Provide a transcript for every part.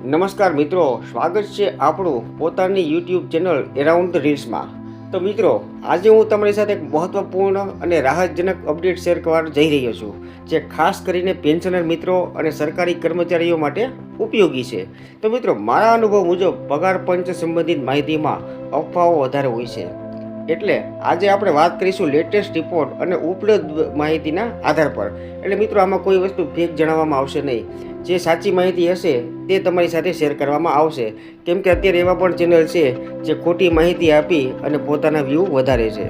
નમસ્કાર મિત્રો, સ્વાગત છે આપણું પોતાની યુટ્યુબ ચેનલ એરાઉન્ડ ધ રીલ્સમાં તો મિત્રો, આજે હું તમારી સાથે એક મહત્વપૂર્ણ અને રાહતજનક અપડેટ શેર કરવા જઈ રહ્યો છું, જે ખાસ કરીને પેન્શનર મિત્રો અને સરકારી કર્મચારીઓ માટે ઉપયોગી છે. તો મિત્રો, મારા અનુભવ મુજબ પગાર પંચ સંબંધિત માહિતીમાં અફવાઓ વધારે હોય છે. એટલે આજે આપણે વાત કરીશું લેટેસ્ટ રિપોર્ટ અને ઉપલબ્ધ માહિતીના આધાર પર. એટલે મિત્રો, આમાં કોઈ વસ્તુ ફેક જણાવવામાં આવશે નહીં. જે સાચી માહિતી હશે તે તમારી સાથે શેર કરવામાં આવશે. કેમ કે અત્યારે એવા પણ ચેનલ છે જે ખોટી માહિતી આપી અને પોતાના વ્યૂ વધારે છે.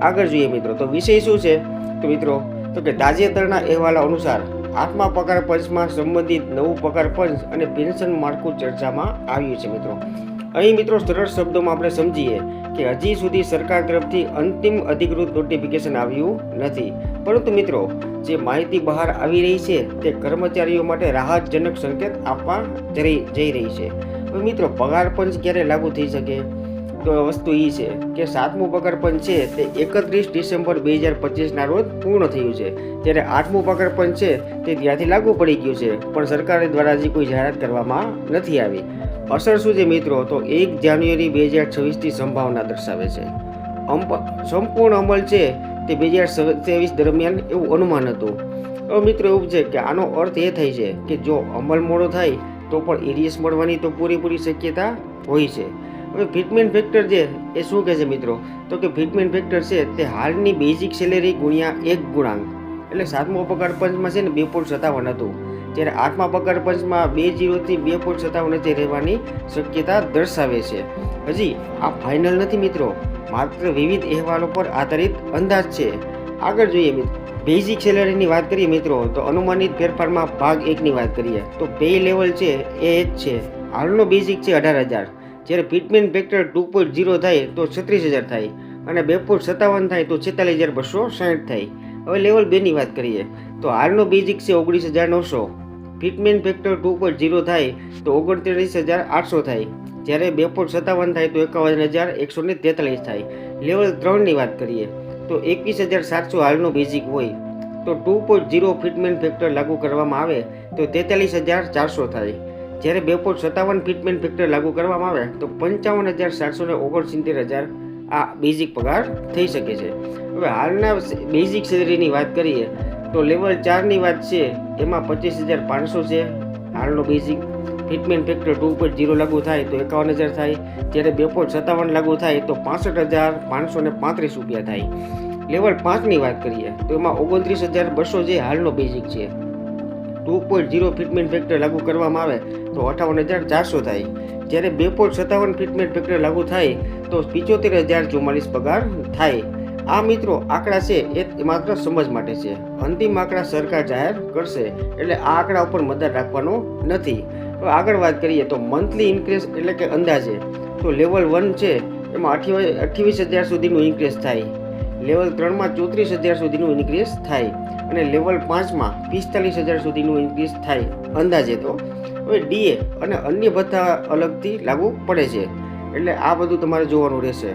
આગળ જોઈએ મિત્રો, તો વિષય શું છે? તો મિત્રો, તો કે તાજેતરના અહેવાલો અનુસાર આઠમા પગાર પંચમાં સંબંધિત નવું પગાર પંચ અને પેન્શન માળખું ચર્ચામાં આવ્યું છે મિત્રો. અહીં મિત્રો સરળ શબ્દોમાં આપણે સમજીએ કે હજી સુધી સરકાર તરફથી અંતિમ અધિકૃત નોટિફિકેશન આવ્યું નથી. પરંતુ મિત્રો, જે માહિતી બહાર આવી રહી છે, તે કર્મચારીઓ માટે રાહતજનક સંકેત આપવા જઈ રહી છે. મિત્રો, પગાર પંચ ક્યારે લાગુ થઈ શકે? વસ્તુ એ છે કે સાતમું પગાર છે તે એકત્રીસ ડિસેમ્બર બે હજાર પચીસના રોજ પૂર્ણ થયું છે. જ્યારે આઠમું પગાર છે તે ત્યાંથી લાગુ પડી ગયું છે, પણ સરકાર દ્વારા હજી કોઈ જાહેરાત કરવામાં નથી આવી. અસર શું છે મિત્રો? તો એક જાન્યુઆરી બે હજાર છવ્વીસની સંભાવના દર્શાવે છે. સંપૂર્ણ અમલ છે તે બે હજાર ત્રેવીસ દરમિયાન એવું અનુમાન હતું. હવે મિત્રો એવું છે કે આનો અર્થ એ થાય છે કે જો અમલ મોડો થાય, તો પણ એરિયસ મળવાની તો પૂરેપૂરી શક્યતા હોય છે. હવે ફિટમેન્ટ ફેક્ટર છે એ શું કહે છે મિત્રો? તો કે ફિટમેન્ટ ફેક્ટર છે તે હાલની બેઝિક સેલેરી ગુણ્યા એક ગુણાંક. એટલે સાતમો પગાર પંચમાં છે ને બે પોઈન્ટ સત્તાવન હતું. જ્યારે આઠમા પગાર પંચમાં બે જીરોથી બે પોઈન્ટ સત્તાવન જે રહેવાની શક્યતા દર્શાવે છે. હજી આ ફાઇનલ નથી મિત્રો. માત્ર વિવિધ અહેવાલો પર આધારિત અંદાજ છે. આગળ જોઈએ મિત્રો બેઝિક સેલરીની વાત કરીએ મિત્રો, તો અનુમાનિત ફેરફારમાં ભાગ એકની વાત કરીએ, તો પે લેવલ છે એ એક છે. હાલનો બેઝિક છે અઢાર હજાર. જ્યારે fitment factor two point zero થાય તો છત્રીસ હજાર થાય અને બે પોઈન્ટ સત્તાવન થાય તો છેતાલીસ હજાર બસો સાઠ થાય. હવે લેવલ બેની વાત કરીએ, તો હાલનો બેઝિક છે ઓગણીસ હજાર નવસો. Fitment factor two point zero થાય તો ઓગણત્રીસ હજાર આઠસો થાય. જ્યારે બે પોઈન્ટ સત્તાવન થાય તો એકાવન હજાર એકસો ને તેતાલીસ થાય. લેવલ ત્રણની વાત કરીએ, તો એકવીસ હજાર સાતસો હાલનો બેઝિક હોય. તો two point zero fitment factor લાગુ કરવામાં આવે તો તેતાલીસ હજાર ચારસો થાય. જ્યારે બે પોઈન્ટ સત્તાવન ફિટમેન્ટ ફેક્ટર લાગુ કરવામાં આવે, તો પંચાવન હજાર સાતસો ને ઓગણસિત્તેર હજાર આ બેઝિક પગાર થઈ શકે છે. હવે હાલના બેઝિક સેલરીની વાત કરીએ, તો લેવલ ચારની વાત છે, એમાં પચીસ હજાર પાંચસો છે, હાલનો basic fitment factor two point zero લાગુ થાય, તો એકાવન હજાર થાય, જ્યારે બે પોઈન્ટ સત્તાવન લાગુ થાય, તો પાસઠ હજાર પાંચસો ને પાંત્રીસ રૂપિયા થાય. લેવલ પાંચની વાત કરીએ, તો એમાં ઓગણત્રીસ હજાર બસો જે હાલનો બેઝિક છે. Two point zero fitment factor લાગુ કરવામાં આવે, તો અઠાવન હજાર ચારસો થાય. જ્યારે બે પોઈન્ટ સત્તાવન ફિટમેન્ટ ફેક્ટર લાગુ થાય, તો પિચોતેર હજાર ચુમ્માલીસ પગાર થાય. આ મિત્રો આંકડા છે એ માત્ર સમજ માટે છે. અંતિમ આંકડા સરકાર જાહેર કરશે, એટલે આ આંકડા ઉપર મદદ રાખવાનો નથી. હવે આગળ વાત કરીએ તો મંથલી ઇન્ક્રીઝ એટલે કે અંદાજે. તો લેવલ વન છે, એમાં અઠ્યાવીસ હજાર સુધીનું ઇન્ક્રીઝ થાય. લેવલ ત્રણમાં ચોત્રીસ હજાર સુધીનું ઇન્ક્રીઝ થાય અને લેવલ પાંચમાં પિસ્તાલીસ હજાર સુધીનું ઇન્ક્રીઝ થાય અંદાજે તો. હવે ડીએ અને અન્ય ભથ્થા અલગથી લાગુ પડે છે. એટલે આ બધું તમારે જોવાનું રહેશે.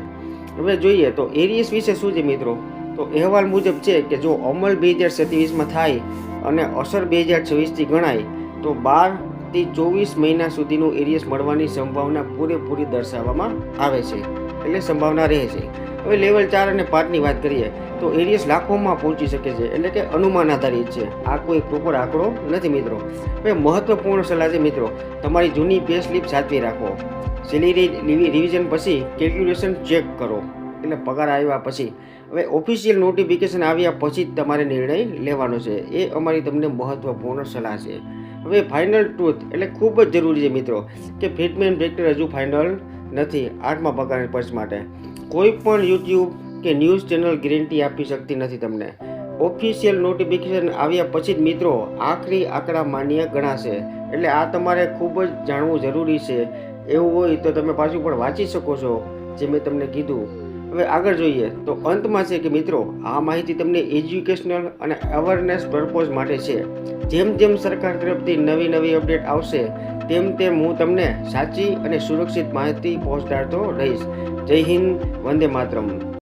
હવે જોઈએ તો એરિયસ વિશે શું છે મિત્રો? તો અહેવાલ મુજબ છે કે જો અમલ બે હજાર સત્યાવીસમાં થાય અને અસર બે હજાર છવ્વીસથી ગણાય, તો બારથી ચોવીસ મહિના સુધીનું એરિયસ મળવાની સંભાવના પૂરેપૂરી દર્શાવવામાં આવે છે, એટલે સંભાવના રહે છે. હવે લેવલ ચાર અને પાંચની વાત કરીએ, તો એરિયસ લાખોમાં પહોંચી શકે છે, એટલે કે અનુમાન આધારિત છે. આ કોઈ પ્રોપર આંકડો નથી મિત્રો. હવે મહત્વપૂર્ણ સલાહ છે મિત્રો, તમારી જૂની પે સ્લીપ સાચવી રાખો. સેલેરી રિવિઝન પછી કેલ્ક્યુલેશન ચેક કરો એટલે પગાર આવ્યા પછી. હવે ઓફિશિયલ નોટિફિકેશન આવ્યા પછી જ તમારે નિર્ણય લેવાનો છે. એ અમારી તમને મહત્વપૂર્ણ સલાહ છે. હવે ફાઇનલ ટ્રુથ એટલે ખૂબ જ જરૂરી છે મિત્રો કે ફિટમેન ફેક્ટર હજુ ફાઇનલ નથી, આઠમા પગારની પર્સ માટે. કોઈ પણ યુટ્યુબ કે ન્યૂઝ ચેનલ ગેરંટી આપી શકતી નથી તમને. ઓફિશિયલ નોટિફિકેશન આવ્યા પછી જ મિત્રો આખરી આંકડા માન્ય ગણાશે. એટલે આ તમારે ખૂબ જ જાણવું જરૂરી છે. એવું હોય તો તમે પાછું પણ વાંચી શકો છો, જે મેં તમને કીધું. હવે આગળ જોઈએ તો અંતમાં છે કે મિત્રો, આ માહિતી તમને એજ્યુકેશનલ અને અવેરનેસ પર્પોઝ માટે છે. જેમ જેમ સરકાર તરફથી નવી નવી અપડેટ આવશે, તેમ તેમ હું તમને સાચી અને સુરક્ષિત માહિતી પહોંચાડતો રહીશ. જય હિન્દ, વંદે માતરમ.